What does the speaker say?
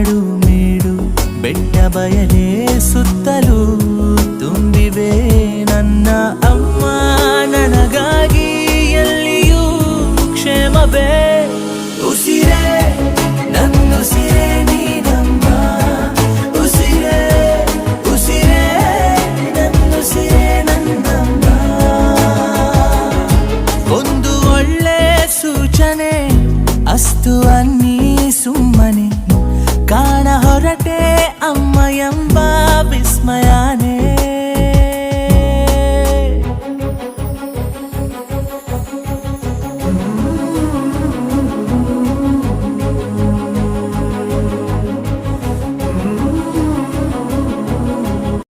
ಕಾಡು ಮೇಡು, ಬೆಟ್ಟ ಬಯಲೇ ಸುತ್ತಲೂ ತುಂಬಿವೆ ನನ್ನ ಅಮ್ಮ. ನನಗಾಗಿ ಎಲ್ಲಿಯೂ ಕ್ಷೇಮವೇ? ಉಸಿರೇ ನನ್ನುಸಿರೇ ನೀನಮ್ಮ. ಉಸಿರೇ ಉಸಿರೇ ನನ್ನುಸಿರೇ ನನ್ನ ಒಂದು ಒಳ್ಳೆ ಸೂಚನೆ, ಅಸ್ತು